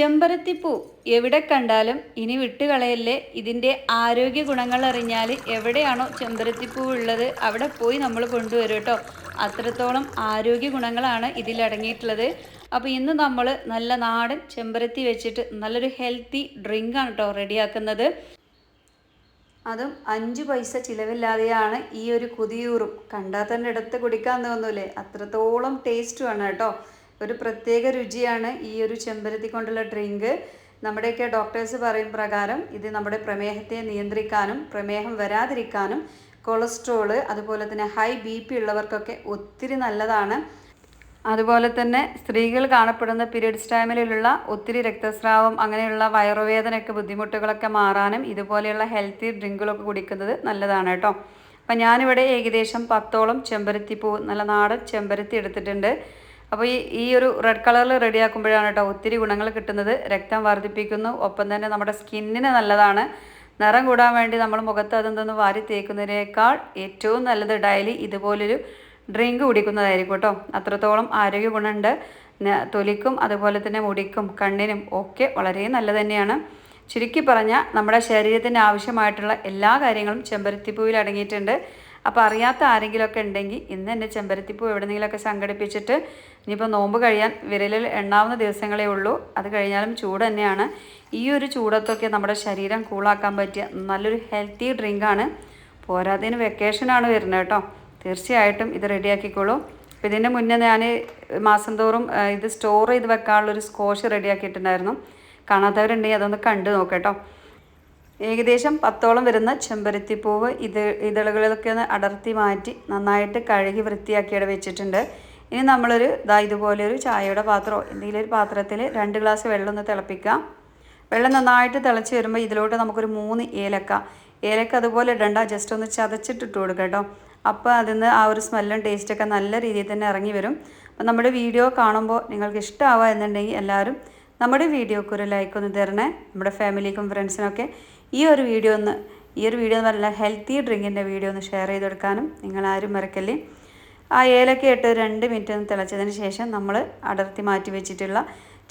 ചെമ്പരത്തിപ്പൂ. എവിടെ കണ്ടാലും ഇനി വിട്ടുകളയല്ലേ? ഇതിന്റെ ആരോഗ്യ ഗുണങ്ങൾ അറിഞ്ഞാൽ എവിടെയാണോ ചെമ്പരത്തിപ്പൂ ഉള്ളത് അവിടെ പോയി നമ്മൾ കൊണ്ടുവരും കേട്ടോ. അത്രത്തോളം ആരോഗ്യ ഗുണങ്ങളാണ് ഇതിലടങ്ങിയിട്ടുള്ളത്. അപ്പോൾ ഇന്ന് നമ്മൾ നല്ല നാടൻ ചെമ്പരത്തി വെച്ചിട്ട് നല്ലൊരു ഹെൽത്തി ഡ്രിങ്കാണ് കേട്ടോ റെഡിയാക്കുന്നത്. അതും അഞ്ച് പൈസ ചിലവില്ലാതെയാണ് ഈ ഒരു കുതിയൂറും. കണ്ടാൽ തന്നെ എടുത്ത് കുടിക്കാൻ തോന്നൂലേ? അത്രത്തോളം ടേസ്റ്റുമാണ് കേട്ടോ. ഒരു പ്രത്യേക രുചിയാണ് ഈ ഒരു ചെമ്പരത്തി കൊണ്ടുള്ള ഡ്രിങ്ക്. നമ്മുടെയൊക്കെ ഡോക്ടേഴ്സ് പറയും പ്രകാരം ഇത് നമ്മുടെ പ്രമേഹത്തെ നിയന്ത്രിക്കാനും പ്രമേഹം വരാതിരിക്കാനും കൊളസ്ട്രോൾ അതുപോലെ തന്നെ ഹൈ ബി പി ഉള്ളവർക്കൊക്കെ ഒത്തിരി നല്ലതാണ്. അതുപോലെ തന്നെ സ്ത്രീകൾ കാണപ്പെടുന്ന പീരീഡ്സ് ടൈമിലുള്ള ഒത്തിരി രക്തസ്രാവം അങ്ങനെയുള്ള വയറുവേദനയൊക്കെ ബുദ്ധിമുട്ടുകളൊക്കെ മാറാനും ഇതുപോലെയുള്ള ഹെൽത്തി ഡ്രിങ്കുകളൊക്കെ കുടിക്കുന്നത് നല്ലതാണ് കേട്ടോ. അപ്പം ഞാനിവിടെ ഏകദേശം പത്തോളം ചെമ്പരത്തി പൂ നല്ല നാടൻ ചെമ്പരത്തി എടുത്തിട്ടുണ്ട്. അപ്പോൾ ഈ ഈ ഒരു റെഡ് കളറിൽ റെഡിയാക്കുമ്പോഴാണ് കേട്ടോ ഒത്തിരി ഗുണങ്ങൾ കിട്ടുന്നത്. രക്തം വർദ്ധിപ്പിക്കുന്നു. ഒപ്പം തന്നെ നമ്മുടെ സ്കിന്നിന് നല്ലതാണ്. നിറം കൂടാൻ വേണ്ടി നമ്മൾ മുഖത്ത് അതെന്തെന്ന് വാരി തേക്കുന്നതിനേക്കാൾ ഏറ്റവും നല്ലത് ഡെയിലി ഇതുപോലൊരു ഡ്രിങ്ക് കുടിക്കുന്നതായിരിക്കും കേട്ടോ. അത്രത്തോളം ആരോഗ്യ ഗുണമുണ്ട് തൊലിക്കും അതുപോലെ തന്നെ മുടിക്കും കണ്ണിനും ഒക്കെ വളരെ നല്ലത് തന്നെയാണ്. ചുരുക്കി പറഞ്ഞാൽ നമ്മുടെ ശരീരത്തിന് ആവശ്യമായിട്ടുള്ള എല്ലാ കാര്യങ്ങളും ചെമ്പരത്തിപ്പൂവിൽ അടങ്ങിയിട്ടുണ്ട്. അപ്പോൾ അറിയാത്ത ആരെങ്കിലുമൊക്കെ ഉണ്ടെങ്കിൽ ഇന്ന് തന്നെ ചെമ്പരത്തിപ്പൂ എവിടെയെങ്കിലുമൊക്കെ സംഘടിപ്പിച്ചിട്ട് ഇനിയിപ്പോൾ നോമ്പ് കഴിയാൻ വിരലിൽ എണ്ണാവുന്ന ദിവസങ്ങളേ ഉള്ളൂ. അത് കഴിഞ്ഞാലും ചൂട് തന്നെയാണ്. ഈ ഒരു ചൂടത്തൊക്കെ നമ്മുടെ ശരീരം കൂളാക്കാൻ പറ്റിയ നല്ലൊരു ഹെൽത്തി ഡ്രിങ്കാണ് പോരാത്തതിന് വെക്കേഷനാണ് വരുന്നത് കേട്ടോ. തീർച്ചയായിട്ടും ഇത് റെഡിയാക്കിക്കോളൂ. അപ്പോൾ ഇതിന്റെ മുന്നേ ഞാൻ മാസം തോറും ഇത് സ്റ്റോർ ചെയ്ത് വെക്കാനുള്ളൊരു സ്കോഷ് റെഡിയാക്കിയിട്ടുണ്ടായിരുന്നു. കാണാത്തവരുണ്ടെങ്കിൽ അതൊന്ന് കണ്ടു നോക്കട്ടോ ഏകദേശം പത്തോളം വരുന്ന ചെമ്പരത്തിപ്പൂവ് ഇത് ഇതളുകളിലൊക്കെ ഒന്ന് അടർത്തി മാറ്റി നന്നായിട്ട് കഴുകി വൃത്തിയാക്കി ഇവിടെ വെച്ചിട്ടുണ്ട്. ഇനി നമ്മളൊരു ഇതാ ഇതുപോലെ ഒരു ചായയുടെ പാത്രമോ എന്തെങ്കിലും ഒരു പാത്രത്തിൽ രണ്ട് ഗ്ലാസ് വെള്ളം ഒന്ന് തിളപ്പിക്കാം. വെള്ളം നന്നായിട്ട് തിളച്ച് വരുമ്പോൾ ഇതിലോട്ട് നമുക്കൊരു മൂന്ന് ഏലക്ക. ഏലക്ക അതുപോലെ ഇടണ്ട ജസ്റ്റ് ഒന്ന് ചതച്ചിട്ടിട്ട് കൊടുക്കുക കേട്ടോ. അപ്പോൾ അതിൽ നിന്ന് ആ ഒരു സ്മെല്ലും ടേസ്റ്റൊക്കെ നല്ല രീതിയിൽ തന്നെ ഇറങ്ങി വരും. അപ്പോൾ നമ്മുടെ വീഡിയോ കാണുമ്പോൾ നിങ്ങൾക്ക് ഇഷ്ടമാവുക എന്നുണ്ടെങ്കിൽ എല്ലാവരും നമ്മുടെ വീഡിയോക്ക് ഒരു ലൈക്ക് ഒന്ന് തരണേ. നമ്മുടെ ഫാമിലിക്കും ഫ്രണ്ട്സിനൊക്കെ ഈ ഒരു വീഡിയോ ഒന്ന് ഈ ഒരു വീഡിയോ എന്ന് പറഞ്ഞാൽ ഹെൽത്തി ഡ്രിങ്കിന്റെ വീഡിയോ ഒന്ന് ഷെയർ ചെയ്ത് കൊടുക്കാനും നിങ്ങൾ ആരും മറക്കല്ലേ. ആ ഏലക്ക ഇട്ട് രണ്ട് മിനിറ്റ് ഒന്ന് തിളച്ചതിന് ശേഷം നമ്മൾ അടർത്തി മാറ്റി വെച്ചിട്ടുള്ള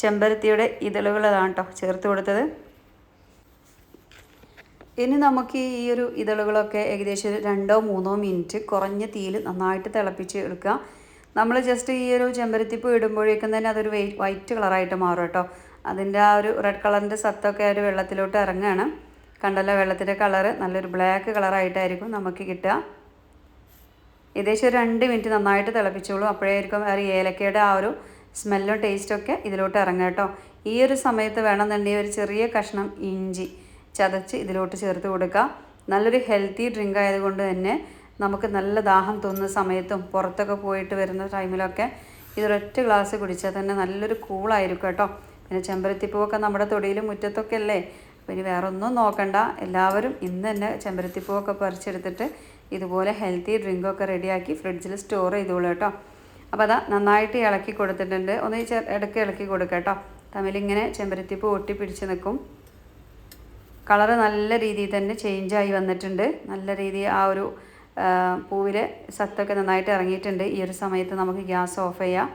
ചെമ്പരത്തിയുടെ ഇതളുകളതാണ് കേട്ടോ ചേർത്ത് കൊടുത്തത്. ഇനി നമുക്ക് ഈ ഒരു ഇതളുകളൊക്കെ ഏകദേശം രണ്ടോ മൂന്നോ മിനിറ്റ് കുറഞ്ഞ തീയിൽ നന്നായിട്ട് തിളപ്പിച്ച് എടുക്കുക നമ്മൾ ജസ്റ്റ് ഈ ഒരു ചെമ്പരത്തിപ്പൂ ഇടുമ്പോഴേക്കും തന്നെ അതൊരു വൈറ്റ് കളറായിട്ട് മാറും കേട്ടോ. അതിന്റെ ആ ഒരു റെഡ് കളറിന്റെ സത്തൊക്കെ ആ ഒരു വെള്ളത്തിലോട്ട് ഇറങ്ങുകയാണ് കണ്ടല്ലോ വെള്ളത്തിന്റെ കളറ് നല്ലൊരു ബ്ലാക്ക് കളറായിട്ടായിരിക്കും നമുക്ക് കിട്ടുക. ഏകദേശം ഒരു രണ്ട് മിനിറ്റ് നന്നായിട്ട് തിളപ്പിച്ചോളൂ. അപ്പോഴായിരിക്കും ആ ഒരു ഏലക്കയുടെ ആ ഒരു സ്മെല്ലും ടേസ്റ്റൊക്കെ ഇതിലോട്ട് ഇറങ്ങുക കേട്ടോ. ഈ ഒരു സമയത്ത് വേണമെന്നുണ്ടെങ്കിൽ ഒരു ചെറിയ കഷ്ണം ഇഞ്ചി ചതച്ച് ഇതിലോട്ട് ചേർത്ത് കൊടുക്കുക. നല്ലൊരു ഹെൽത്തി ഡ്രിങ്ക് ആയതുകൊണ്ട് തന്നെ നമുക്ക് നല്ല ദാഹം തോന്നുന്ന സമയത്തും പുറത്തൊക്കെ പോയിട്ട് വരുന്ന ടൈമിലൊക്കെ ഇതൊരൊറ്റ ഗ്ലാസ് കുടിച്ചാൽ തന്നെ നല്ലൊരു കൂളായിരിക്കും കേട്ടോ. പിന്നെ ചെമ്പരത്തിപ്പൂവൊക്കെ നമ്മുടെ തൊടിയിലും മുറ്റത്തൊക്കെ അല്ലേ അപ്പോൾ ഇനി വേറെ ഒന്നും നോക്കണ്ട. എല്ലാവരും ഇന്ന് തന്നെ ചെമ്പരത്തിപ്പൂവൊക്കെ പറിച്ചെടുത്തിട്ട് ഇതുപോലെ ഹെൽത്തി ഡ്രിങ്കൊക്കെ റെഡിയാക്കി ഫ്രിഡ്ജിൽ സ്റ്റോർ ചെയ്തോളൂ കേട്ടോ. അപ്പോൾ അതാ നന്നായിട്ട് ഇളക്കി കൊടുത്തിട്ടുണ്ട്. ഒന്ന് ഈ ഇടയ്ക്ക് ഇളക്കി കൊടുക്കുക കേട്ടോ. തമ്മിലിങ്ങനെ ചെമ്പരത്തിപ്പൂ ഒട്ടി പിടിച്ച് നിൽക്കും. കളറ് നല്ല രീതിയിൽ തന്നെ ചേഞ്ചായി വന്നിട്ടുണ്ട്. നല്ല രീതിയിൽ ആ ഒരു പൂവിൽ സത്തൊക്കെ നന്നായിട്ട് ഇറങ്ങിയിട്ടുണ്ട്. ഈ ഒരു സമയത്ത് നമുക്ക് ഗ്യാസ് ഓഫ് ചെയ്യാം.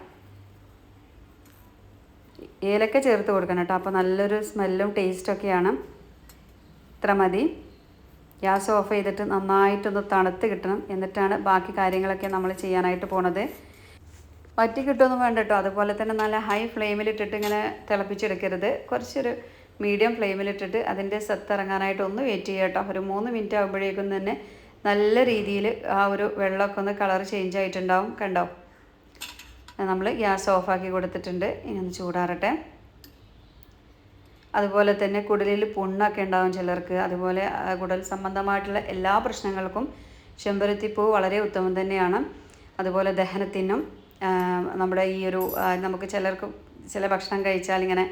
ഏലക്ക ചേർത്ത് കൊടുക്കണം കേട്ടോ. അപ്പോൾ നല്ലൊരു സ്മെല്ലും ടേസ്റ്റൊക്കെയാണ് ഇത്ര മതി. ഗ്യാസ് ഓഫ് ചെയ്തിട്ട് നന്നായിട്ടൊന്ന് തണുത്ത് കിട്ടണം. എന്നിട്ടാണ് ബാക്കി കാര്യങ്ങളൊക്കെ നമ്മൾ ചെയ്യാനായിട്ട് പോണത്. വറ്റി കിട്ടുമൊന്നും വേണ്ട കേട്ടോ. അതുപോലെ തന്നെ നല്ല ഹൈ ഫ്ലെയിമിലിട്ടിട്ട് ഇങ്ങനെ തിളപ്പിച്ചെടുക്കരുത്. കുറച്ചൊരു മീഡിയം ഫ്ലെയിമിലിട്ടിട്ട് അതിന്റെ സത്ത് ഇറങ്ങാനായിട്ട് ഒന്ന് വെയിറ്റ് ചെയ്യുക കേട്ടോ. ഒരു മൂന്ന് മിനിറ്റ് ആകുമ്പോഴേക്കും തന്നെ നല്ല രീതിയിൽ ആ ഒരു വെള്ളമൊക്കെ ഒന്ന് കളർ ചേഞ്ച് ആയിട്ടുണ്ടാവും കണ്ടോ? നമ്മൾ ഗ്യാസ് ഓഫാക്കി കൊടുത്തിട്ടുണ്ട്. ഇനി ഒന്ന് ചൂടാറട്ടെ. അതുപോലെ തന്നെ കുടലിൽ പുണ്ണൊക്കെ ഉണ്ടാവും ചിലർക്ക്. അതുപോലെ കുടൽ സംബന്ധമായിട്ടുള്ള എല്ലാ പ്രശ്നങ്ങൾക്കും ചെമ്പരത്തിപ്പൂ വളരെ ഉത്തമം തന്നെയാണ്. അതുപോലെ ദഹനത്തിനും നമ്മുടെ ഈ ഒരു നമുക്ക് ചിലർക്ക് ചില ഭക്ഷണം കഴിച്ചാൽ ഇങ്ങനെ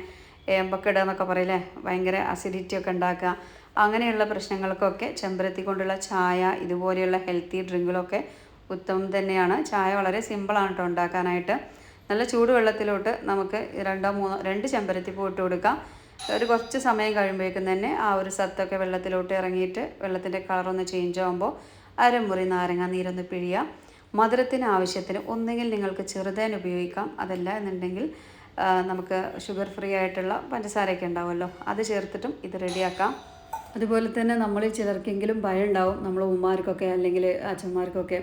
ഏമ്പൊക്കെ എന്നൊക്കെ പറയില്ലേ? ഭയങ്കര അസിഡിറ്റി ഒക്കെ ഉണ്ടാക്കുക. അങ്ങനെയുള്ള പ്രശ്നങ്ങൾക്കൊക്കെ ചെമ്പരത്തി കൊണ്ടുള്ള ചായ ഇതുപോലെയുള്ള ഹെൽത്തി ഡ്രിങ്കുകളൊക്കെ ഉത്തമം തന്നെയാണ്. ചായ വളരെ സിമ്പിളാണ് കേട്ടോ ഉണ്ടാക്കാനായിട്ട്. നല്ല ചൂടുവെള്ളത്തിലോട്ട് നമുക്ക് രണ്ടോ മൂന്നോ രണ്ട് ചെമ്പരത്തി പൂ ഇട്ട് കൊടുക്കാം. ഒരു കുറച്ച് സമയം കഴിയുമ്പോഴേക്കും തന്നെ ആ ഒരു സത്തൊക്കെ വെള്ളത്തിലോട്ട് ഇറങ്ങിയിട്ട് വെള്ളത്തിന്റെ കളറൊന്ന് ചേഞ്ച് ആകുമ്പോൾ അരമുറി നാരങ്ങ നീരൊന്ന് പിഴിയുക. മധുരത്തിന് ആവശ്യത്തിന് ഒന്നുകിൽ നിങ്ങൾക്ക് ചെറുതേൻ ഉപയോഗിക്കാം. അതല്ല എന്നുണ്ടെങ്കിൽ നമുക്ക് ഷുഗർ ഫ്രീ ആയിട്ടുള്ള പഞ്ചസാരയൊക്കെ ഉണ്ടാവുമല്ലോ. അത് ചേർത്തിട്ടും ഇത് റെഡിയാക്കാം അതുപോലെ തന്നെ നമ്മൾ ചിലർക്കെങ്കിലും ഭയം ഉണ്ടാവും നമ്മൾ ഉമ്മമാർക്കൊക്കെ അല്ലെങ്കിൽ അച്ഛന്മാർക്കൊക്കെ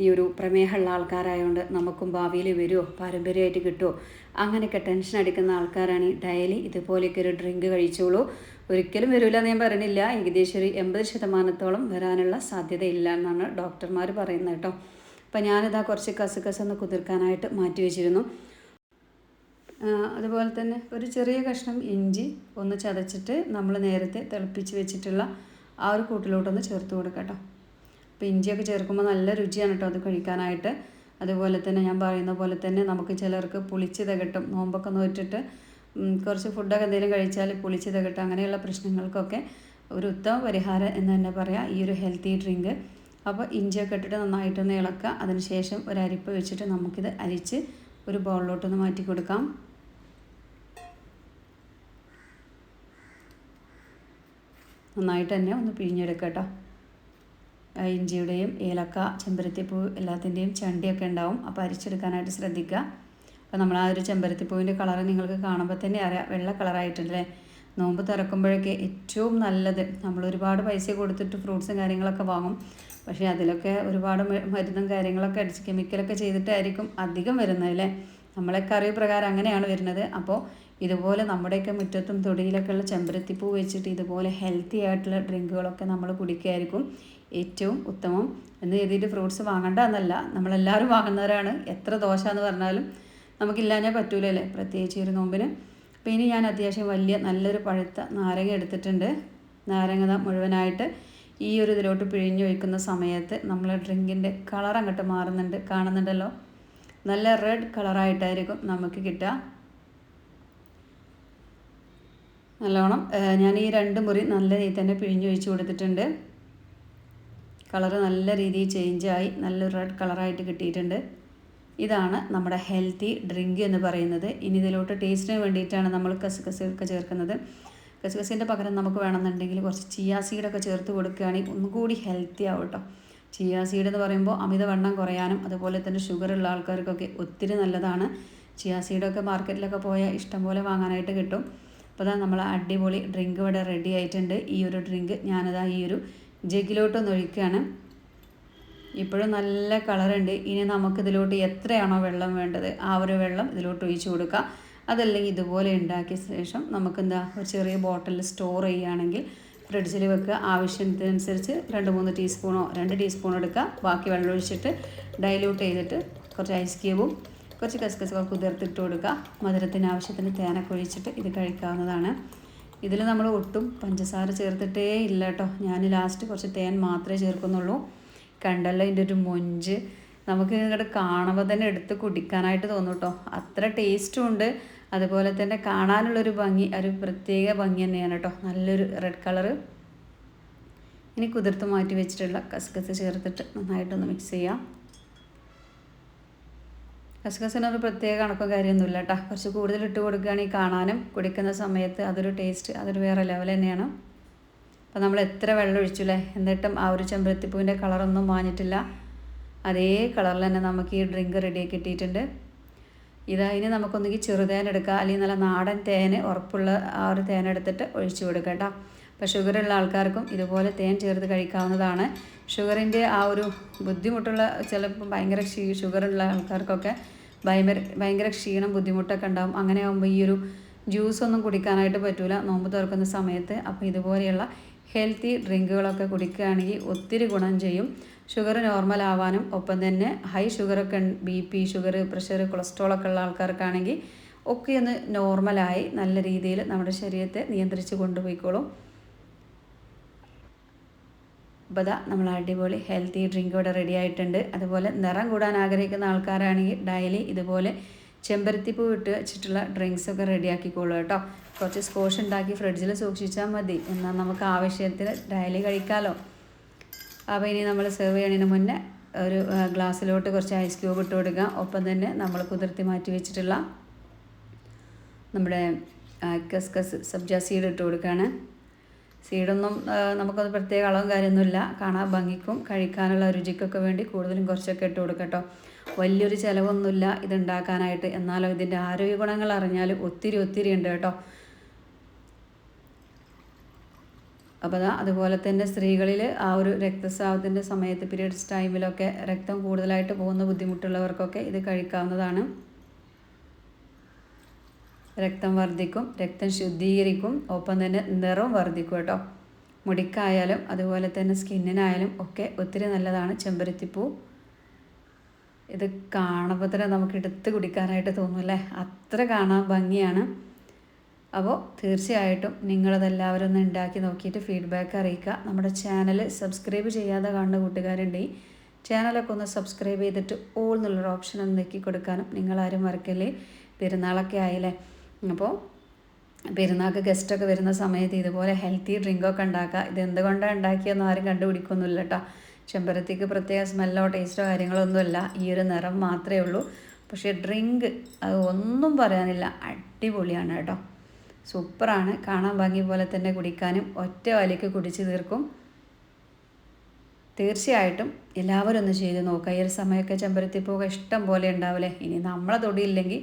ഈ ഒരു പ്രമേഹമുള്ള ആൾക്കാരായതുകൊണ്ട് നമുക്കും ഭാവിയിൽ വരുമോ പാരമ്പര്യമായിട്ട് കിട്ടുമോ അങ്ങനെയൊക്കെ ടെൻഷൻ അടിക്കുന്ന ആൾക്കാരാണ് ഡയലി ഇതുപോലെയൊക്കെ ഒരു ഡ്രിങ്ക് കഴിച്ചോളൂ. ഒരിക്കലും വരില്ല എന്ന് ഞാൻ പറയണില്ല ഏകദേശം ഒരു എൺപത് ശതമാനത്തോളം വരാനുള്ള സാധ്യതയില്ല എന്നാണ് ഡോക്ടർമാർ പറയുന്നത് കേട്ടോ. അപ്പം ഞാനിതാ കുറച്ച് കസുകസൊന്ന് കുതിർക്കാനായിട്ട് മാറ്റി വെച്ചിരുന്നു. അതുപോലെ തന്നെ ഒരു ചെറിയ കഷ്ണം ഇഞ്ചി ഒന്ന് ചതച്ചിട്ട് നമ്മൾ നേരത്തെ തിളപ്പിച്ച് വെച്ചിട്ടുള്ള ആ ഒരു കൂട്ടിലോട്ടൊന്ന് ചേർത്ത് കൊടുക്കാം കേട്ടോ. അപ്പോൾ ഇഞ്ചിയൊക്കെ ചേർക്കുമ്പോൾ നല്ല രുചിയാണ് കേട്ടോ അത് കഴിക്കാനായിട്ട്. അതുപോലെ തന്നെ ഞാൻ പറയുന്ന പോലെ തന്നെ നമുക്ക് ചിലർക്ക് പുളിച്ച് തികട്ടും നോമ്പൊക്കെ നോറ്റിട്ട് കുറച്ച് ഫുഡൊക്കെ എന്തെങ്കിലും കഴിച്ചാൽ പുളിച്ച് തികട്ടും അങ്ങനെയുള്ള പ്രശ്നങ്ങൾക്കൊക്കെ ഒരു ഉത്തമ പരിഹാരം എന്ന് തന്നെ പറയാം ഈ ഒരു ഹെൽത്തി ഡ്രിങ്ക് അപ്പോൾ ഇഞ്ചിയൊക്കെ ഇട്ടിട്ട് നന്നായിട്ടൊന്ന് ഇളക്കുക. അതിനുശേഷം ഒരു അരിപ്പ് വെച്ചിട്ട് നമുക്കിത് അരിച്ച് ഒരു ബൗളിലോട്ടൊന്ന് മാറ്റി കൊടുക്കാം. നന്നായിട്ട് തന്നെ ഒന്ന് പിഴിഞ്ഞെടുക്കുക കേട്ടോ ഇഞ്ചിയുടെയും ഏലക്ക ചെമ്പരത്തിപ്പൂ എല്ലാത്തിന്റെയും ചണ്ടിയൊക്കെ ഉണ്ടാവും. അപ്പോൾ അരിച്ചെടുക്കാനായിട്ട് ശ്രദ്ധിക്കുക. അപ്പോൾ നമ്മൾ ആ ഒരു ചെമ്പരത്തിപ്പൂവിന്റെ കളറ് നിങ്ങൾക്ക് കാണുമ്പോൾ തന്നെ അറിയാം. വെള്ള കളറായിട്ടുണ്ടല്ലേ? നോമ്പ് തുറക്കുമ്പോഴൊക്കെ ഏറ്റവും നല്ലത്. നമ്മൾ ഒരുപാട് പൈസ കൊടുത്തിട്ട് ഫ്രൂട്ട്സും കാര്യങ്ങളൊക്കെ വാങ്ങും. പക്ഷേ അതിലൊക്കെ ഒരുപാട് മരുന്നും കാര്യങ്ങളൊക്കെ അടിച്ച് കെമിക്കലൊക്കെ ചെയ്തിട്ടായിരിക്കും അധികം വരുന്നത് അല്ലേ? നമ്മളെ കറി പ്രകാരം അങ്ങനെയാണ് വരുന്നത്. അപ്പോൾ ഇതുപോലെ നമ്മുടെയൊക്കെ മുറ്റത്തും തൊടിയിലൊക്കെ ഉള്ള ചെമ്പരത്തിപ്പൂ വെച്ചിട്ട് ഇതുപോലെ ഹെൽത്തി ആയിട്ടുള്ള ഡ്രിങ്കുകളൊക്കെ നമ്മൾ കുടിക്കുകയായിരിക്കും ഏറ്റവും ഉത്തമം. എന്ന് കരുതിയിട്ട് ഫ്രൂട്ട്സ് വാങ്ങണ്ട എന്നല്ല. നമ്മളെല്ലാവരും വാങ്ങുന്നവരാണ്. എത്ര ദോശമെന്ന് പറഞ്ഞാലും നമുക്കില്ലാഞ്ഞാൽ പറ്റൂലല്ലേ? പ്രത്യേകിച്ച് ഒരു നോമ്പിന്. അപ്പോൾ ഇനി ഞാൻ അത്യാവശ്യം വലിയ നല്ലൊരു പഴുത്ത നാരങ്ങ എടുത്തിട്ടുണ്ട്. നാരങ്ങ മുഴുവനായിട്ട് ഈ ഒരു ഇതിലോട്ട് പിഴിഞ്ഞു വയ്ക്കുന്ന സമയത്ത് നമ്മൾ ഡ്രിങ്കിന്റെ കളർ അങ്ങോട്ട് മാറുന്നുണ്ട്. കാണുന്നുണ്ടല്ലോ? നല്ല റെഡ് കളറായിട്ടായിരിക്കും നമുക്ക് കിട്ടുക. നല്ലോണം. ഞാൻ ഈ രണ്ട് മുറി നല്ല രീതിയിൽ തന്നെ പിഴിഞ്ഞൊഴിച്ച് കൊടുത്തിട്ടുണ്ട്. കളറ് നല്ല രീതിയിൽ ചേഞ്ചായി നല്ല റെഡ് കളറായിട്ട് കിട്ടിയിട്ടുണ്ട്. ഇതാണ് നമ്മുടെ ഹെൽത്തി ഡ്രിങ്ക് എന്ന് പറയുന്നത്. ഇനി ഇതിലോട്ട് ടേസ്റ്റിന് വേണ്ടിയിട്ടാണ് നമ്മൾ കസുകസ് ഒക്കെ ചേർക്കുന്നത്. കസുകസിന്റെ പകരം നമുക്ക് വേണമെന്നുണ്ടെങ്കിൽ കുറച്ച് ചിയാ സീഡൊക്കെ ചേർത്ത് കൊടുക്കുകയാണെങ്കിൽ ഒന്നുകൂടി ഹെൽത്തി ആവും കേട്ടോ. ചിയാ സീഡ് എന്ന് പറയുമ്പോൾ അമിതവണ്ണം കുറയാനും അതുപോലെ തന്നെ ഷുഗർ ഉള്ള ആൾക്കാർക്കൊക്കെ ഒത്തിരി നല്ലതാണ്. ചിയാ സീഡൊക്കെ മാർക്കറ്റിലൊക്കെ പോയാൽ ഇഷ്ടംപോലെ വാങ്ങാനായിട്ട് കിട്ടും. അപ്പോൾ അതാ നമ്മൾ അടിപൊളി ഡ്രിങ്ക് ഇവിടെ റെഡി ആയിട്ടുണ്ട്. ഈ ഒരു ഡ്രിങ്ക് ഞാനതാ ഈ ഒരു ജഗിലോട്ടൊന്ന് ഒഴിക്കുകയാണ് ഇപ്പോഴും നല്ല കളറുണ്ട്. ഇനി നമുക്ക് ഇതിലോട്ട് എത്രയാണോ വെള്ളം വേണ്ടത് ആ ഒരു വെള്ളം ഇതിലോട്ട് ഒഴിച്ച് കൊടുക്കുക അതല്ലെങ്കിൽ ഇതുപോലെ ഉണ്ടാക്കിയ ശേഷം നമുക്ക് എന്താ ഒരു ചെറിയ ബോട്ടിലിൽ സ്റ്റോർ ചെയ്യുകയാണെങ്കിൽ ഫ്രിഡ്ജിൽ വെക്കുക. ആവശ്യത്തിനനുസരിച്ച് രണ്ട് മൂന്ന് ടീസ്പൂണോ രണ്ട് ടീസ്പൂണോ എടുക്കുക. ബാക്കി വെള്ളം ഒഴിച്ചിട്ട് ഡൈല്യൂട്ട് ചെയ്തിട്ട് കുറച്ച് ഐസ് ക്യൂബും കുറച്ച് കസ്കസ് കുതിർത്തിട്ട് കൊടുക്കുക. മധുരത്തിന് ആവശ്യത്തിന് തേനൊക്കെ ഒഴിച്ചിട്ട് ഇത് കഴിക്കാവുന്നതാണ്. ഇതിൽ നമ്മൾ ഒട്ടും പഞ്ചസാര ചേർത്തിട്ടേ ഇല്ല കേട്ടോ. ഞാൻ ലാസ്റ്റ് കുറച്ച് തേൻ മാത്രമേ ചേർക്കുന്നുള്ളൂ. കണ്ടല്ലോ ഇതിന്റെ ഒരു മൊഞ്ച്. നമുക്ക് ഇങ്ങോട്ട് കാണുമ്പോൾ തന്നെ എടുത്ത് കുടിക്കാനായിട്ട് തോന്നും കേട്ടോ. അത്ര ടേസ്റ്റും ഉണ്ട്. അതുപോലെ തന്നെ കാണാനുള്ളൊരു ഭംഗി ഒരു പ്രത്യേക ഭംഗി തന്നെയാണ് കേട്ടോ. നല്ലൊരു റെഡ് കളറ് ഇനി കുതിർത്ത് മാറ്റി വെച്ചിട്ടുള്ള കസ്കസ് ചേർത്തിട്ട് നന്നായിട്ടൊന്ന് മിക്സ് ചെയ്യാം. കസ്കസിനൊരു പ്രത്യേക കണക്കും കാര്യമൊന്നുമില്ല കേട്ടോ. കുറച്ച് കൂടുതൽ ഇട്ട് കൊടുക്കുകയാണെങ്കിൽ കാണാനും. കുടിക്കുന്ന സമയത്ത് അതൊരു ടേസ്റ്റ് അതൊരു വേറെ ലെവൽ തന്നെയാണ്. അപ്പോൾ നമ്മൾ എത്ര വെള്ളം ഒഴിച്ചു അല്ലേ എന്നിട്ടും ആ ഒരു ചെമ്പരത്തിപ്പൂവിന്റെ കളറൊന്നും മാഞ്ഞിട്ടില്ല. അതേ കളറിൽ തന്നെ നമുക്ക് ഈ ഡ്രിങ്ക് റെഡിയാക്കി കിട്ടിയിട്ടുണ്ട്. ഇതാ ഇനി നമുക്കൊന്നുകിൽ ചെറുതേൻ എടുക്കുക അല്ലെങ്കിൽ നല്ല നാടൻ തേൻ ഉറപ്പുള്ള ആ ഒരു തേൻ എടുത്തിട്ട് ഒഴിച്ചു കൊടുക്കുക കേട്ടോ. അപ്പോൾ ഷുഗറുള്ള ആൾക്കാർക്കും ഇതുപോലെ തേൻ ചേർത്ത് കഴിക്കാവുന്നതാണ്. ഷുഗറിന്റെ ആ ഒരു ബുദ്ധിമുട്ടുള്ള ചിലപ്പോൾ ഭയങ്കര ക്ഷീ ഷുഗറുള്ള ആൾക്കാർക്കൊക്കെ ഭയങ്കര ഭയങ്കര ക്ഷീണം ബുദ്ധിമുട്ടൊക്കെ ഉണ്ടാവും. അങ്ങനെ ആകുമ്പോൾ ഈ ഒരു ജ്യൂസ് ഒന്നും കുടിക്കാനായിട്ട് പറ്റില്ല നോമ്പ് തുറക്കുന്ന സമയത്ത് അപ്പോൾ ഇതുപോലെയുള്ള ഹെൽത്തി ഡ്രിങ്കുകളൊക്കെ കുടിക്കുകയാണെങ്കിൽ ഒത്തിരി ഗുണം ചെയ്യും. ഷുഗർ നോർമൽ ആവാനും ഒപ്പം തന്നെ ഹൈ ഷുഗറൊക്കെ ബി പി ഷുഗർ പ്രഷർ കൊളസ്ട്രോളൊക്കെ ഉള്ള ആൾക്കാർക്കാണെങ്കിൽ ഒക്കെ ഒന്ന് നോർമലായി നല്ല രീതിയിൽ നമ്മുടെ ശരീരത്തെ നിയന്ത്രിച്ച് കൊണ്ടുപോയിക്കോളും. അപ്പോൾ ഇതാ നമ്മൾ അടിപൊളി ഹെൽത്തി ഡ്രിങ്ക് ഇവിടെ റെഡി ആയിട്ടുണ്ട്. അതുപോലെ നിറം കൂടാൻ ആഗ്രഹിക്കുന്ന ആൾക്കാരാണെങ്കിൽ ഡെയിലി ഇതുപോലെ ചെമ്പരത്തിപ്പൂ ഇട്ട് വെച്ചിട്ടുള്ള ഡ്രിങ്ക്സൊക്കെ റെഡിയാക്കിക്കോളൂ കേട്ടോ. കുറച്ച് സ്കോഷ് ഉണ്ടാക്കി ഫ്രിഡ്ജിൽ സൂക്ഷിച്ചാൽ മതി. എന്നാൽ നമുക്ക് ആവശ്യത്തിന് ഡെയിലി കഴിക്കാമല്ലോ അപ്പോൾ ഇനി നമ്മൾ സെർവ് ചെയ്യണതിന് മുന്നേ ഒരു ഗ്ലാസ്സിലോട്ട് കുറച്ച് ഐസ് ക്യൂബ് ഇട്ട് കൊടുക്കുക. ഒപ്പം തന്നെ നമ്മൾ കുതിർത്തി മാറ്റി വെച്ചിട്ടുള്ള നമ്മുടെ കസ് കസ്കസ് സബ്ജ സീഡ് ഇട്ട് കൊടുക്കുകയാണ്. സീഡൊന്നും നമുക്കത് പ്രത്യേക അളവും കാര്യമൊന്നുമില്ല. കാണാൻ ഭംഗിക്കും കഴിക്കാനുള്ള രുചിക്കൊക്കെ വേണ്ടി കൂടുതലും കുറച്ചൊക്കെ ഇട്ട് കൊടുക്കട്ടോ. വലിയൊരു ചിലവൊന്നുമില്ല ഇതുണ്ടാക്കാനായിട്ട്. എന്നാലും ഇതിന്റെ ആരോഗ്യ ഗുണങ്ങൾ അറിഞ്ഞാൽ ഒത്തിരി ഒത്തിരി ഉണ്ട് കേട്ടോ. അപ്പോൾ അതാ അതുപോലെ തന്നെ സ്ത്രീകളിൽ ആ ഒരു രക്തസ്രാവത്തിന്റെ സമയത്ത് പീരീഡ്സ് ടൈമിലൊക്കെ രക്തം കൂടുതലായിട്ട് പോകുന്ന ബുദ്ധിമുട്ടുള്ളവർക്കൊക്കെ ഇത് കഴിക്കാവുന്നതാണ്. രക്തം വർദ്ധിക്കും രക്തം ശുദ്ധീകരിക്കും ഒപ്പം തന്നെ നിറവും വർദ്ധിക്കും കേട്ടോ. മുടിക്കായാലും അതുപോലെ തന്നെ സ്കിന്നിനായാലും ഒക്കെ ഒത്തിരി നല്ലതാണ് ചെമ്പരത്തിപ്പൂ. ഇത് കാണുമ്പോൾ തന്നെ നമുക്ക് എടുത്ത് കുടിക്കാനായിട്ട് തോന്നും അല്ലേ? അത്ര കാണാൻ ഭംഗിയാണ്. അപ്പോൾ തീർച്ചയായിട്ടും നിങ്ങളതെല്ലാവരും ഒന്ന് ഉണ്ടാക്കി നോക്കിയിട്ട് ഫീഡ്ബാക്ക് അറിയിക്കുക. നമ്മുടെ ചാനൽ സബ്സ്ക്രൈബ് ചെയ്യാതെ കാണുന്ന കൂട്ടുകാരുണ്ടെങ്കിൽ ചാനലൊക്കെ ഒന്ന് സബ്സ്ക്രൈബ് ചെയ്തിട്ട് ഓൾ എന്നുള്ളൊരു ഓപ്ഷൻ ഒന്ന് നെക്കി കൊടുക്കാനും നിങ്ങളാരും മറക്കല്ലേ? പെരുന്നാളൊക്കെ ആയില്ലേ? അപ്പോൾ പെരുന്നാൾക്ക് ഗസ്റ്റൊക്കെ വരുന്ന സമയത്ത് ഇതുപോലെ ഹെൽത്തി ഡ്രിങ്കൊക്കെ ഉണ്ടാക്കുക. ഇത് എന്തുകൊണ്ടാണ് ഉണ്ടാക്കിയെന്ന് ആരും കണ്ടുപിടിക്കൊന്നുമില്ല കേട്ടോ. ചെമ്പരത്തിക്ക് പ്രത്യേക സ്മെല്ലോ ടേസ്റ്റോ കാര്യങ്ങളൊന്നുമില്ല ഈ ഒരു നിറം മാത്രമേ ഉള്ളൂ. പക്ഷേ ഡ്രിങ്ക് അത് ഒന്നും പറയാനില്ല. അടിപൊളിയാണ് കേട്ടോ. സൂപ്പറാണ്. കാണാൻ ഭംഗി പോലെ തന്നെ കുടിക്കാനും ഒറ്റ വലിക്ക് കുടിച്ച് തീർക്കും. തീർച്ചയായിട്ടും എല്ലാവരും ഒന്ന് ചെയ്ത് നോക്കുക. ഈ ഒരു സമയമൊക്കെ ചെമ്പരത്തിപ്പൂവ് ഇഷ്ടം പോലെ ഉണ്ടാവില്ലേ? ഇനി നമ്മളെ തൊടിയില്ലെങ്കിൽ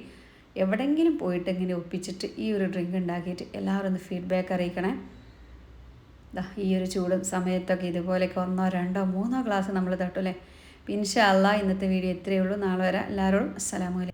എവിടെയെങ്കിലും പോയിട്ട് ഇങ്ങനെ ഒപ്പിച്ചിട്ട് ഈ ഒരു ഡ്രിങ്ക് ഉണ്ടാക്കിയിട്ട് എല്ലാവരും ഒന്ന് ഫീഡ്ബാക്ക് അറിയിക്കണേ. ഈ ഒരു ചൂടും സമയത്തൊക്കെ ഇതുപോലെയൊക്കെ ഒന്നോ രണ്ടോ മൂന്നോ ഗ്ലാസ് നമ്മൾ തട്ടുമല്ലേ പിൻഷ അല്ല ഇന്നത്തെ വീഡിയോ ഇത്രയേ ഉള്ളൂ. നാളെ വരാം. എല്ലാവരോടും അസ്സലാമലൈക്കും